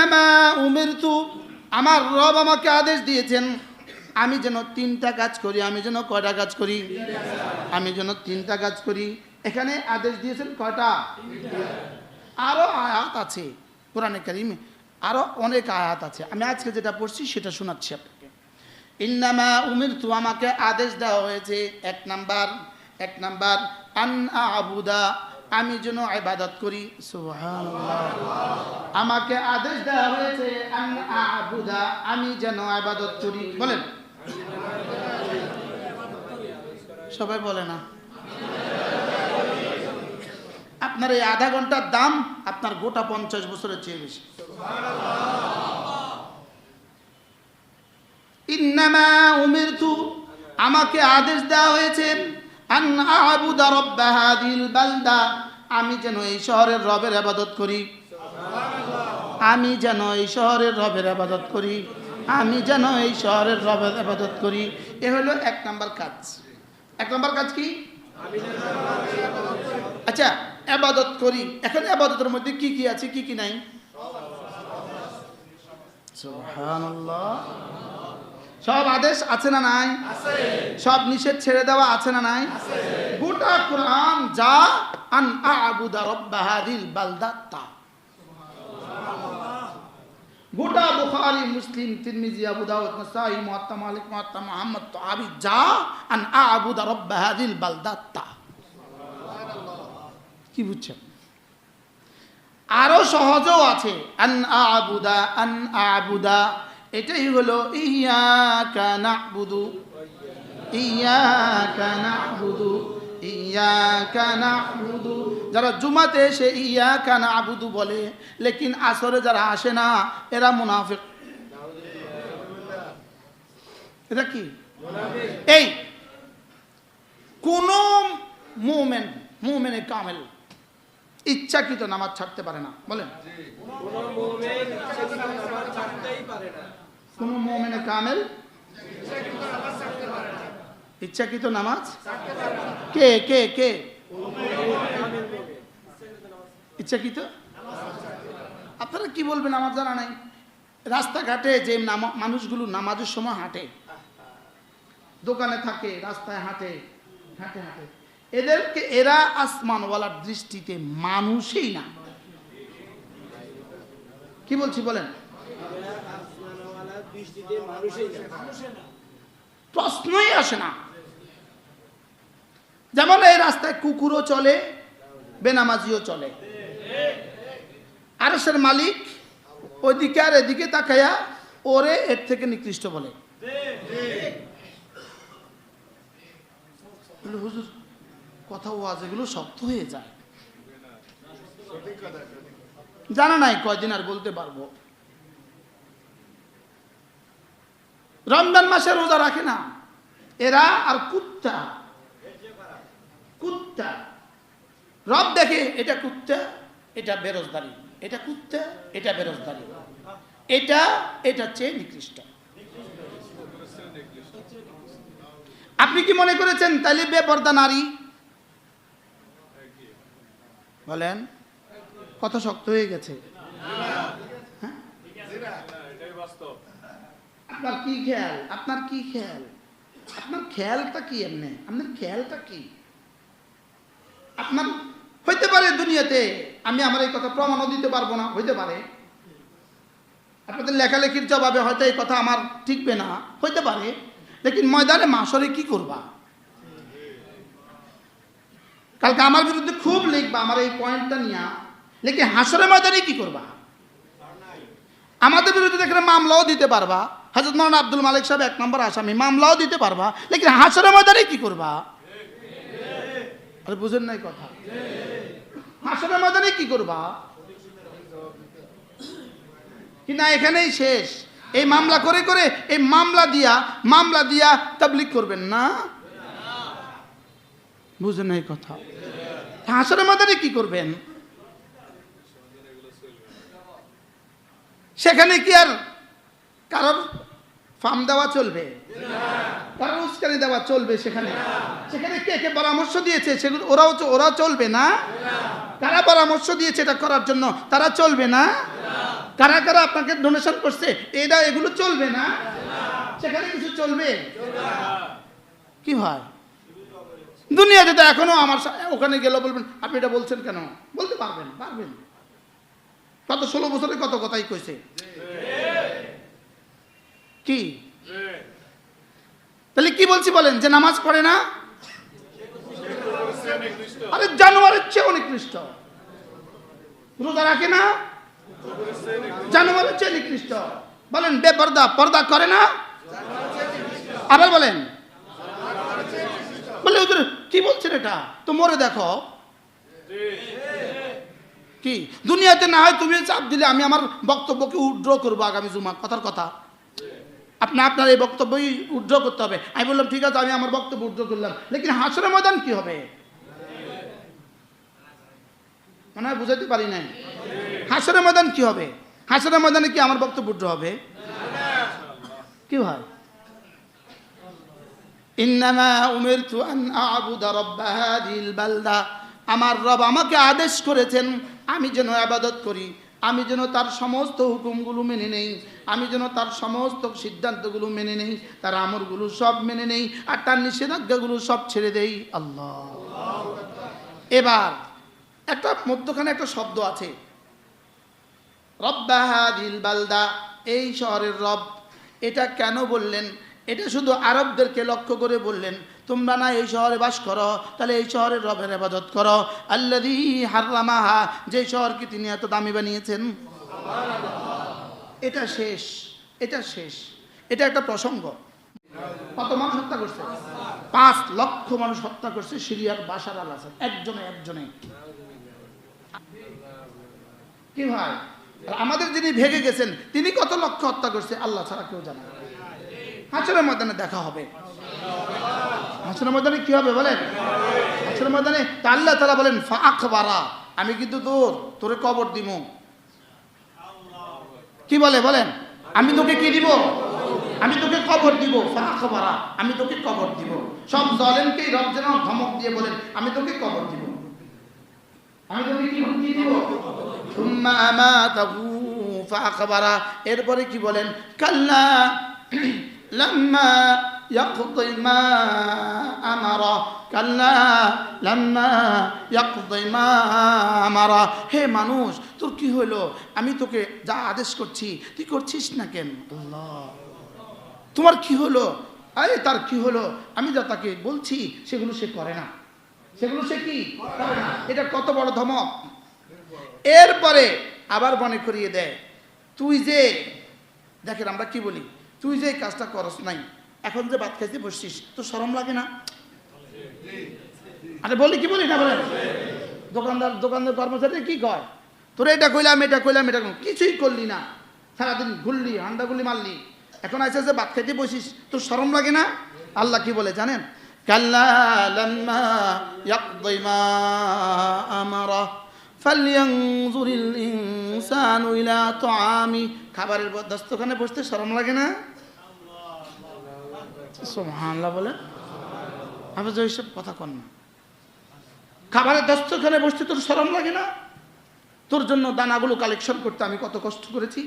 ইন্নামা উমিরতু, আমার রব আমাকে আদেশ দিয়েছেন, আমি যেন তিনটা কাজ করি, আমি যেন কয়টা কাজ করি? আমি যেন তিনটা কাজ করি। এখানে আদেশ দিয়েছেন কয়টা? আরও আয়াত আছে কোরআনে কারিমে আরও অনেক আয়াত আছে। আমি আজকে যেটা পড়ছি সেটা শোনাচ্ছি আপনাকে। ইন্নামা উমির তু আমাকে আদেশ দেওয়া হয়েছে, এক নাম্বার এক নাম্বার, আন আবুদা আমি যেন ইবাদত করি। আমাকে আদেশ দেওয়া হয়েছে আমি যেন ইবাদত করি। বলেন। সবাই বলে না। আপনার এই আধা ঘণ্টার দাম আপনার গোটা পঞ্চাশ বছরের চেয়ে বেশি। ইন্নামা উমিরতু, আমাকে আদেশ দেওয়া হয়েছে আমি যেন এই শহরের রবের আবাদত করি। আমি যেন এই শহরের রবের আবাদত করি। আমি যেন এই শহরের রবের আবাদত করি। এ হলো এক নম্বর কাজ। এক নম্বর কাজ কি? আচ্ছা আবাদত করি। এখন আবাদতের মধ্যে কি কি আছে, কি কি নাই? সুবহানাল্লাহ। সব আদেশ আছে না নাই? সব নিষেধ ছেড়ে দেওয়া আছে না নাই? গোটা কোরআন যা আন আবুদা রব্বা হাদিল বালদাত্তা। গোটা বুখারী, মুসলিম, তিরমিজি, আবু দাউদ, নাসাই, মুয়াত্তা মালিক, মুয়াত্তা মুহাম্মদ তাবি যা আন আবুদা রব্বা হাদিল বালদাত্তা। কি বুঝছেন? আরও সহজও আছে। আন আবুদা আন আবুদা। এটাই হলো ইয়াকা নাবুদু। ইয়াকা নাবুদু। ইয়াকা নাবুদু। যারা জুমাতে এসে ইয়াকা নাবুদু বলে লেকিন আসরে যারা আসে না এরা মুনাফিক। এটা কি? এই কোন মুমেন মুমেনে কামেল ইচ্ছাকৃত নামাজ ছাড়তে পারে না। বলেন। কোন মোমেনে কামেল? ইচ্ছাকৃত নামাজ? কে কে কে? ইচ্ছাকৃত? আপনারা কি বলবেন আমার জানা নাই? রাস্তাঘাটে যে মানুষগুলো নামাজের সময় হাঁটে, দোকানে থাকে, রাস্তায় হাঁটে হাঁটে হাঁটে। এদেরকে এরা আসমানওয়ালার দৃষ্টিতে মানুষই না। কি বলছি বলেন? প্রশ্নই আসে না। যেমন এই রাস্তায় কুকুরও চলে, বেনামাজিও চলে। আরসের মালিক ওইদিকে আর এদিকে তাকাইয়া ওরে এর থেকে নিকৃষ্ট বলে, হুজুর, কথা ওয়াজ এগুলো শক্ত হয়ে যায়। জানা নাই কয়দিন আর বলতে পারব। রমজান মাসে রোজা রাখে না। এরা আর কুত্তা। কুত্তা। রব দেখে এটা কুত্তা, এটা বেরোজগারি। এটা কুত্তা, এটা বেরোজগারি। এটা এটা চেয়ে নিকৃষ্ট। আপনি কি মনে করেছেন, তাইলে বেপর্দা নারী? বলেন কত শক্ত হয়ে গেছে হ্যাঁ? আপনার কি খেয়াল? আপনার কি খেয়াল? আপনার খেয়ালটা কি এমনি? আপনার খেয়ালটা কি? আপনার হইতে পারে দুনিয়াতে, আমি আমার এই কথা প্রমাণও দিতে পারব না, হইতে পারে। আপনাদের লেখালেখির জবাবে হয়তো এই কথা আমার ঠিকবে না, হইতে পারে। লেকিন ময়দানে মাসরে কি করবা? কালকে আমার বিরুদ্ধে খুব লিখবা, আমার এই পয়েন্টটা নিয়ে। লেকিন হাসরে ময়দানে কি করবা? আমাদের বিরুদ্ধে দেখলে মামলাও দিতে পারবা। হাজরত মৌলানা আব্দুল মালিক সাহেব এক নম্বর আসামি, মামলাও দিতে পারবা, লেকিন হাসরে ময়দানে কি করবা? বুঝেন নাই কথা। হাসরে ময়দানে কি করবা? কি না, এখানেই শেষ। এই মামলা করে করে, এই মামলা দিয়া মামলা দিয়া তাবলিক করবেন না? বুঝেন এই কথা। হাসরের ময়দানে কি করবেন? সেখানে কি আর কারোর ফার্ম দেওয়া চলবে। কারোর উস্কানি দেওয়া চলবে সেখানে। সেখানে কে কে পরামর্শ দিয়েছে সেগুলো ওরাও ওরাও চলবে না? কারা পরামর্শ দিয়েছে এটা করার জন্য? তারা চলবে না? কারা কারা আপনাকে ডোনেশন করছে? এটা এগুলো চলবে না? সেখানে কিছু চলবে? কি হয়? দুনিয়াতে তো এখনও আমার ওখানে গেলে বলবেন, আপনি এটা বলছেন কেন? বলতে পারবেন পারবেন। কত ষোলো বছরে কত কথাই কইছে। কি? তাহলে কি বলছি বলেন যে নামাজ পড়ে না? আরে জানোয়ারের চেয়ে অনেক নিকৃষ্ট। রোজা রাখে না? জানোয়ারের চেয়ে নিকৃষ্ট। বলেন বেপর্দা পর্দা করে না? আবার বলেন। বলে ওদের কি বলছেন এটা? তো মরে দেখো। কি? দুনিয়াতে না হয় তুমি চাপ দিলে আমি আমার বক্তব্যকে উড্র করব আগামী জুমা কথার কথা। আপনি আপনার এই বক্তব্যই উড্র করতে হবে। আমি বললাম, ঠিক আছে, আমি আমার বক্তব্য উড্র করলাম। লেকিন হাসরের ময়দান কি হবে? মনে হয় বুঝাইতে পারি নাই। হাসরের ময়দান কি হবে? হাসরের ময়দানে কি আমার বক্তব্য উড্র হবে? কি হয়? ইন্নামা উমিরতু আন আ'বুদা রাব্বা বালদা। আমার রব আমাকে আদেশ করেছেন, আমি যেন আবাদত করি। আমি যেন তার সমস্ত হুকুমগুলো মেনে নেই। আমি যেন তার সমস্ত সিদ্ধান্তগুলো মেনে নেই, তার আমরগুলো সব মেনে নেই, আর তার নিষেধাজ্ঞাগুলো সব ছেড়ে দেই। আল্লাহ। এবার একটা মধ্যখানে একটা শব্দ আছে। বালদা, এই শহরের রব, এটা কেন বললেন? এটা শুধু আরবদেরকে লক্ষ্য করে বললেন, তোমরা না এই শহরে বাস করো, তাহলে এই শহরের রবের আবাদত করো। আল্লাদি হাররামাহা, যে শহরকে তিনি এত দামি বানিয়েছেন। এটা শেষ এটা শেষ। এটা একটা প্রসঙ্গ। কত মানুষ হত্যা করছে? পাঁচ লক্ষ মানুষ হত্যা করছে সিরিয়ার বাসার আল আসাদ একজনে একজনে। কি ভাই? আমাদের যিনি ভেগে গেছেন, তিনি কত লক্ষ হত্যা করছে? আল্লাহ ছাড়া কেউ জানে না। হাসরের ময়দানে দেখা হবে। হাসরের ময়দানে কি হবে বলেন? হাসরের ময়দানে তা আল্লাহ তারা বলেন ফাঁক বারা আমি কিন্তু তোর, তোরে কবর দিব কি বলে, বলেন? আমি তোকে কি দিব? আমি তোকে কবর দিব। ফাঁক বারা আমি তোকে কবর দিব। সব জলেনকেই রব যেন ধমক দিয়ে বলেন, আমি তোকে কবর দিব। আমি তোকে কি হুমকি দিব? থুম্মা আমাতাহু ফাআখবারা এরপরে কি বলেন? কাল্লা লাম্মা ইয়াকদি মা আমারা। কাল্লা লাম্মা ইয়াকদি মা আমারা। হে মানুষ তোর কি হলো? আমি তোকে যা আদেশ করছি তুই করছিস না কেন? আল্লাহ। তোমার কি হলো? আরে তার কি হলো? আমি যা তাকে বলছি সেগুলো সে করে না। সেগুলো সে কি? করে না। এটা কত বড় ধমক। এরপরে আবার মনে করিয়ে দেয় তুই যে দেখেন আমরা কি বলি? তুই যে কাজটা করস নাই এখন যে ভাত খাইতে বসছিস তো সরম লাগে না? আরে বলি কি বলি না বলেন? দোকানদার দোকানদার কর্মচারী কি কয়? তোরা এটা কইলাম এটা কইলাম এটা কইলাম। কিছুই করলি না সারাদিন ঘুরলি হান্ডাগুলি মারলি এখন আছে যে ভাত খাইতে বসিস তোর সরম লাগে না আল্লাহ কি বলে জানেন কাল্লা লাম্মা ইয়াকদি মা আমারা فلينظر الإنسان إلى طعامه খাবারের দস্তখানে বসতে শরম লাগে না সুবহানাল্লাহ বলে আমি তো এইসব কথা কন না খাবারের দস্তখানে বসতে তোর শরম লাগে না তোর জন্য দানাগুলো কালেকশন করতে আমি কত কষ্ট করেছি?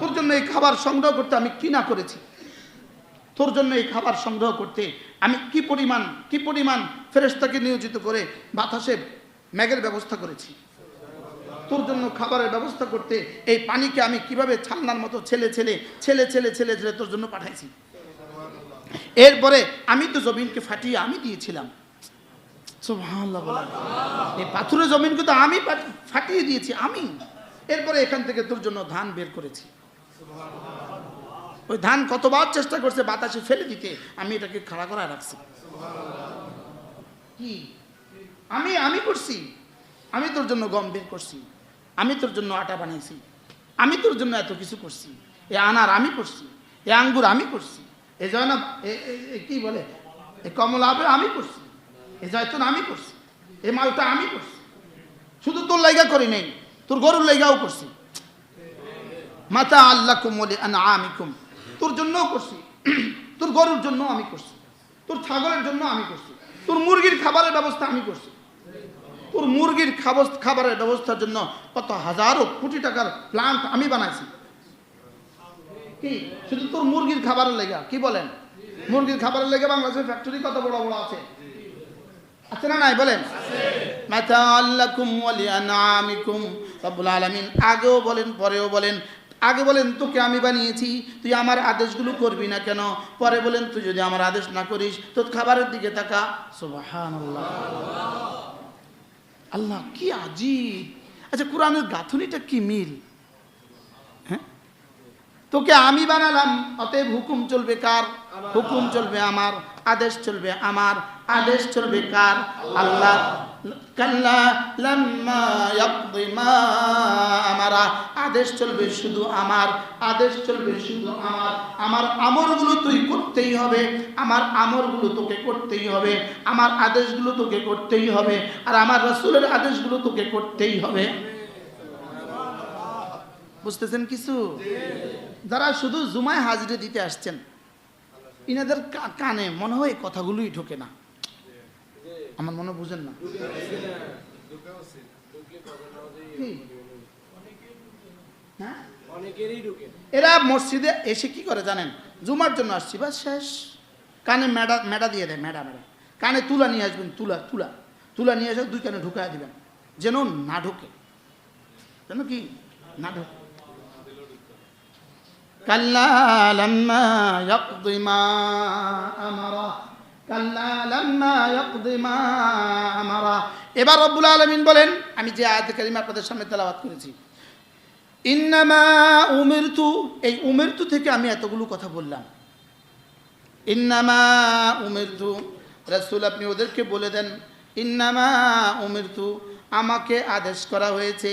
তোর জন্য এই খাবার সংগ্রহ করতে আমি কি না করেছি? তোর জন্য এই খাবার সংগ্রহ করতে আমি কি পরিমাণ কি পরিমাণ ফেরেস্তাকে নিয়োজিত করে বাতাসে ম্যাগের ব্যবস্থা করেছি? তোর জন্য খাবারের ব্যবস্থা করতে এই পানিকে আমি কীভাবে ছান্নার মতো ছেলে ছেলে ছেলে ছেলে ছেলে ছেলে তোর জন্য পাঠাইছি? এরপরে আমি তো জমিনকে ফাটিয়ে আমি দিয়েছিলাম। এই পাথুরে জমিনকে তো আমি ফাটিয়ে দিয়েছি, আমি। এরপরে এখান থেকে তোর জন্য ধান বের করেছি। ওই ধান কতবার চেষ্টা করছে, বাতাসে ফেলে দিতে, আমি এটাকে খাড়া করায় রাখছি। কি? আমি আমি করছি। আমি তোর জন্য গম বের করছি। আমি তোর জন্য আটা বানাইছি আমি তোর জন্য এত কিছু করছি। এ আনার আমি করছি। এ আঙ্গুর আমি করছি। এ এ কি বলে? এ কমলা আমি করছি। এ জয়তন আমি করছি এ মালটা আমি করছি। শুধু তোর লাইগা করি নেই, তোর গরুর লাইগাও করছি। মাতা আল্লাহ কুমলে আমিকুম তোর জন্যও করছি, তোর গরুর জন্য আমি করছি, তোর ছাগলের জন্য আমি করছি, তোর মুরগির খাবারের ব্যবস্থা আমি করছি। তোর মুরগির খাবার খাবারের ব্যবস্থার জন্য কত হাজারো কোটি টাকার প্লান্ট আমি বানাইছি। কি? শুধু তোর মুরগির খাবারের লেগা কি বলেন? মুরগির খাবারের লেগে বাংলাদেশের ফ্যাক্টরি কত বড় বড় আছে? আছে না নাই? বলেন। আলামিন আগেও বলেন, পরেও বলেন। আগে বলেন, তোকে আমি বানিয়েছি, তুই আমার আদেশগুলো করবি না কেন? পরে বলেন, তুই যদি আমার আদেশ না করিস, তোর খাবারের দিকে তাকা। সুবহানাল্লাহ। আল্লাহ, কি আজিব। আচ্ছা কোরআনের গাঁথনিটা কি মিল? হ্যাঁ? তোকে আমি বানালাম, অতএব হুকুম চলবে কার? হুকুম চলবে আমার। আদেশ চলবে, আমার আদেশ চলবে কার? আল্লাহ। কাল্লা লাম্মা ইয়াকদি আদেশ চলবে শুধু আমার, আদেশ চলবে শুধু আমার। আমার আমরগুলো তুই করতেই হবে, আমার আমরগুলো তোকে করতেই হবে, আমার আদেশগুলো তোকে করতেই হবে, আর আমার রসুলের আদেশগুলো তোকে করতেই হবে। বুঝতেছেন কিছু? যারা শুধু জুমায় হাজিরে দিতে আসছেন ইনাদের কানে, মনে হয় কথাগুলোই ঢোকে না। আমার মনে বুঝেন না। হ্যাঁ? এরা মসজিদে এসে কি করে জানেন? জুমার জন্য আসছি বা শেষ। কানে মেডা মেডা দিয়ে দেয় মেডা মেডা কানে তুলা নিয়ে আসবেন, তুলা তুলা। তুলা নিয়ে এসে দুই কানে ঢুকায় দিবেন। যেন না ঢোকে। যেন কি? না ঢোকে। কাল্লা লাম্মা ইয়াকদি মা আমারা কাল্লা লাম্মা ইয়াকদি মা আমারা এবার রব্বুল আলামিন বলেন, আমি যে আয়াত কারিমা আপনাদের সামনে তেলাওয়াত করেছি। ইন্নামা উমিরতু, এই উমিরতু থেকে আমি এতগুলো কথা বললাম। ইন্নামা উমিরতু, রাসূল আপনি ওদেরকে বলে দেন, ইন্নামা উমিরতু, আমাকে আদেশ করা হয়েছে